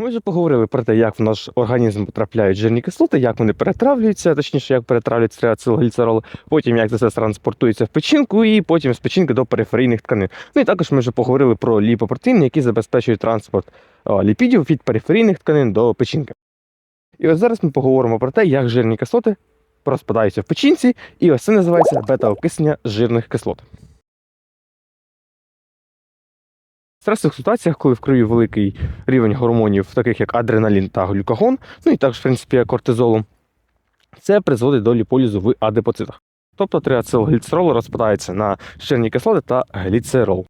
Ми вже поговорили про те, як в наш організм потрапляють жирні кислоти, як вони перетравлюються, точніше, як перетравлюється триацилгліцерол, потім як це все транспортується в печінку, і потім з печінки до периферійних тканин. Ну і також ми вже поговорили про ліпопротеїни, які забезпечують транспорт ліпідів від периферійних тканин до печінки. І ось зараз ми поговоримо про те, як жирні кислоти розпадаються в печінці, і ось це називається бета-окиснення жирних кислот. В стресових ситуаціях, коли в крові великий рівень гормонів, таких як адреналін та глюкагон, ну і також, в принципі, кортизолу, це призводить до ліполізу в адипоцитах. Тобто триацилгліцерол розпадається на жирні кислоти та гліцерол.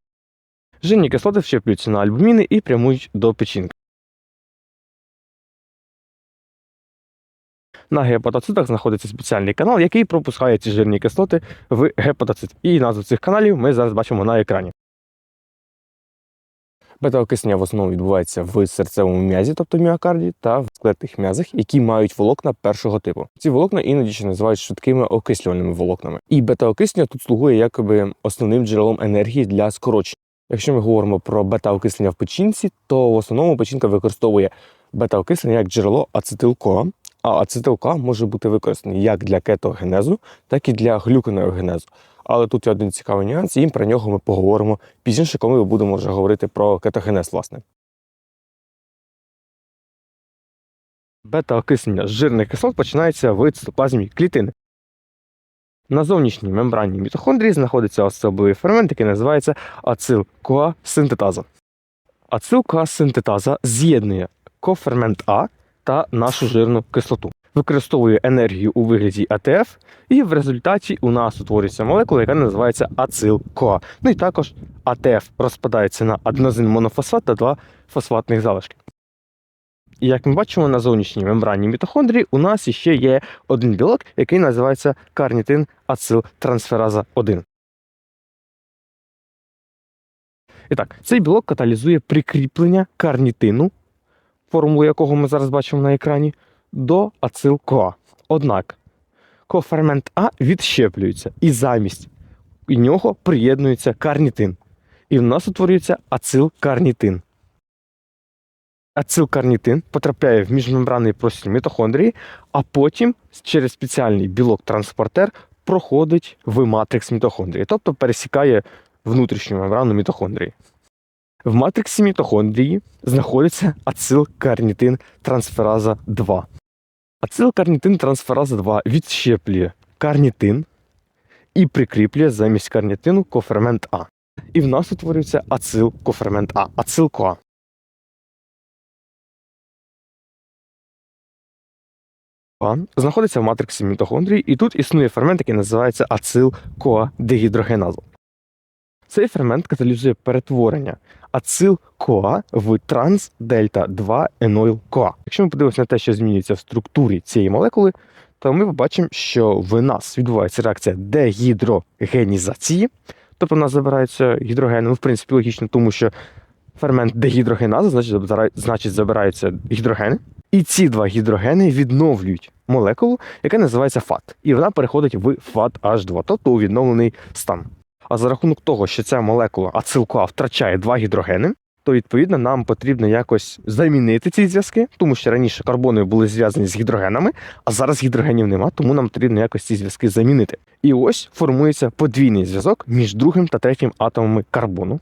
Жирні кислоти вщеплюються на альбуміни і прямують до печінки. На гепатоцитах знаходиться спеціальний канал, який пропускає ці жирні кислоти в гепатоцит. І назву цих каналів ми зараз бачимо на екрані. Бета-окиснення в основному відбувається в серцевому м'язі, тобто міокарді, та в склетних м'язах, які мають волокна першого типу. Ці волокна іноді ще називають швидкими окислювальними волокнами. І бета-окиснення тут слугує якоби основним джерелом енергії для скорочення. Якщо ми говоримо про бета-окислення в печінці, то в основному печінка використовує бета-окислення як джерело ацетил-КоА, а ацетил-КоА може бути використаний як для кетогенезу, так і для глюконеогенезу. Але тут є один цікавий нюанс, і про нього ми поговоримо пізніше, коли ми будемо вже говорити про кетогенез, власне. Бета-окиснення жирних кислот починається в цитоплазмі клітини. На зовнішній мембрані мітохондрії знаходиться особливий фермент, який називається ацил-коа-синтетаза. Ацил-коа-синтетаза з'єднує кофермент А та нашу жирну кислоту використовує енергію у вигляді АТФ, і в результаті у нас утворюється молекула, яка називається ацил-КоА. Ну і також АТФ розпадається на аденозин монофосфат та два фосфатних залишки. І як ми бачимо на зовнішній мембрані мітохондрії, у нас ще є один білок, який називається карнітин ацилтрансфераза 1. І так, цей білок каталізує прикріплення карнітину, формулу якого ми зараз бачимо на екрані, до ацил-КоА. Однак кофермент А відщеплюється і замість нього приєднується карнітин. І в нас утворюється ацилкарнітин. Ацилкарнітин потрапляє в міжмембранний простір мітохондрії, а потім через спеціальний білок-транспортер проходить в матрикс мітохондрії, тобто пересікає внутрішню мембрану мітохондрії. В матриксі мітохондрії знаходиться ацилкарнітин трансфераза 2. Ацилкарнітин трансфераза 2 відщеплює карнітин і прикріплює замість карнітину кофермент А. І в нас утворюється ацил-кофермент А, ацил-КоА. А знаходиться в матриксі мітохондрії, і тут існує фермент, який називається ацил-коа-дегідрогеназа. Цей фермент каталізує перетворення ацил-КоА в транс-дельта-2 енойл-КоА. Якщо ми подивимося на те, що змінюється в структурі цієї молекули, то ми побачимо, що в нас відбувається реакція дегідрогенізації, тобто в нас забираються гідрогени. Ну, в принципі, логічно, тому що фермент дегідрогеназа, значить, забираються гідрогени. І ці два гідрогени відновлюють молекулу, яка називається ФАТ. І вона переходить в ФАТ-H2, тобто у відновлений стан. А за рахунок того, що ця молекула ацилкоа втрачає два гідрогени, то відповідно нам потрібно якось замінити ці зв'язки, тому що раніше карбони були зв'язані з гідрогенами, а зараз гідрогенів нема, тому нам потрібно якось ці зв'язки замінити. І ось формується подвійний зв'язок між другим та третім атомами карбону.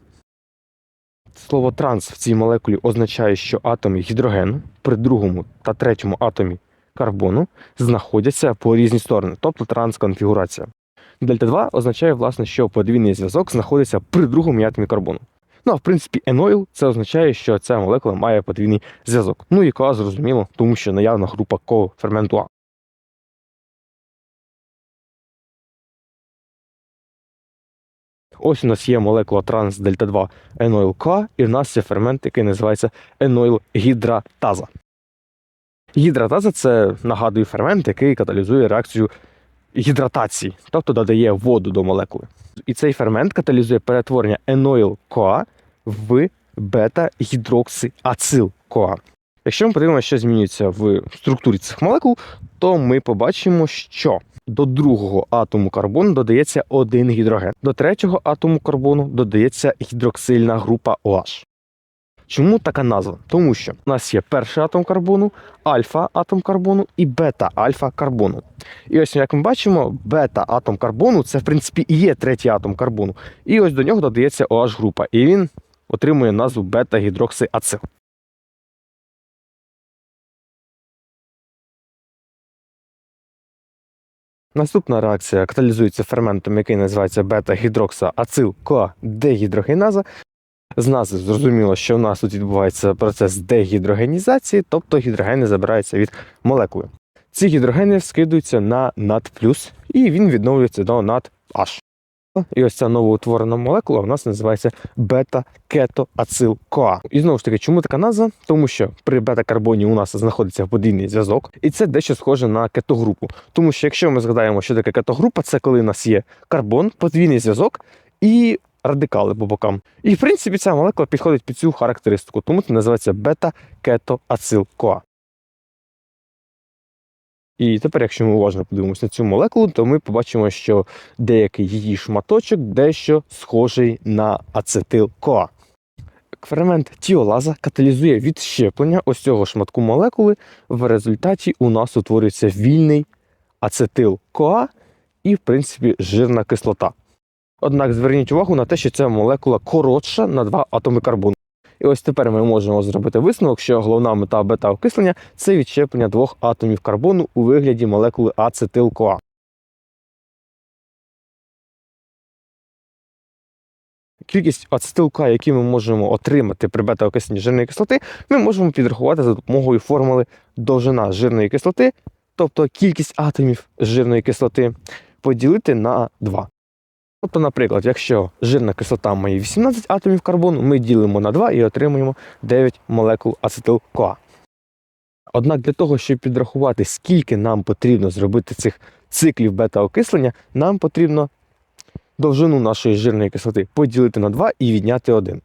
Слово транс в цій молекулі означає, що атоми гідрогену при другому та третьому атомі карбону знаходяться по різні сторони, тобто трансконфігурація. Дельта 2 означає, власне, що подвійний зв'язок знаходиться при другому атомі карбону. Ну а в принципі, енойл це означає, що ця молекула має подвійний зв'язок. Ну і КоА зрозуміло, тому що наявна група коферменту А. Ось у нас є молекула транс дельта 2 енойл КоА, і в нас є фермент, який називається енойл гідратаза. Гідратаза це нагадую фермент, який каталізує реакцію гідратації, тобто додає воду до молекули. І цей фермент каталізує перетворення енойл КоА в бета-гідроксиацил КоА. Якщо ми подивимося, що змінюється в структурі цих молекул, то ми побачимо, що до другого атому карбону додається один гідроген, до третього атому карбону додається гідроксильна група OH. Чому така назва? Тому що у нас є перший атом карбону, альфа-атом карбону і бета-альфа карбону. І ось, як ми бачимо, бета-атом карбону це, в принципі, і є третій атом карбону. І ось до нього додається OH група, і він отримує назву бета-гідроксиацил. Наступна реакція каталізується ферментом, який називається бета-гідроксоацил-коа-дегідрогеназа. З назви зрозуміло, що у нас тут відбувається процес дегідрогенізації, тобто гідрогени забираються від молекули. Ці гідрогени скидуються на над і він відновлюється до над H. І ось ця новоутворена молекула у нас називається бета-кетоацил-коа. І знову ж таки, чому така назва? Тому що при бета-карбоні у нас знаходиться подвійний зв'язок, і це дещо схоже на кетогрупу. Тому що якщо ми згадаємо, що таке кетогрупа, це коли у нас є карбон, подвійний зв'язок і радикали по бокам. І в принципі ця молекула підходить під цю характеристику, тому це називається бета-кетоацил-коа. І тепер, якщо ми уважно подивимося на цю молекулу, то ми побачимо, що деякий її шматочок дещо схожий на ацетил-коа. Фермент тіолаза каталізує відщеплення ось цього шматку молекули. В результаті у нас утворюється вільний ацетил-коа і, в принципі, жирна кислота. Однак зверніть увагу на те, що ця молекула коротша на два атоми карбону. І ось тепер ми можемо зробити висновок, що головна мета бета-окислення це відщеплення двох атомів карбону у вигляді молекули ацетил-коа. Кількість ацетил-коа, які ми можемо отримати при бета-окисленні жирної кислоти, ми можемо підрахувати за допомогою формули довжина жирної кислоти, тобто кількість атомів жирної кислоти, поділити на 2. Тобто, наприклад, якщо жирна кислота має 18 атомів карбону, ми ділимо на 2 і отримуємо 9 молекул ацетил-коа. Однак для того, щоб підрахувати, скільки нам потрібно зробити цих циклів бета-окислення, нам потрібно довжину нашої жирної кислоти поділити на 2 і відняти 1.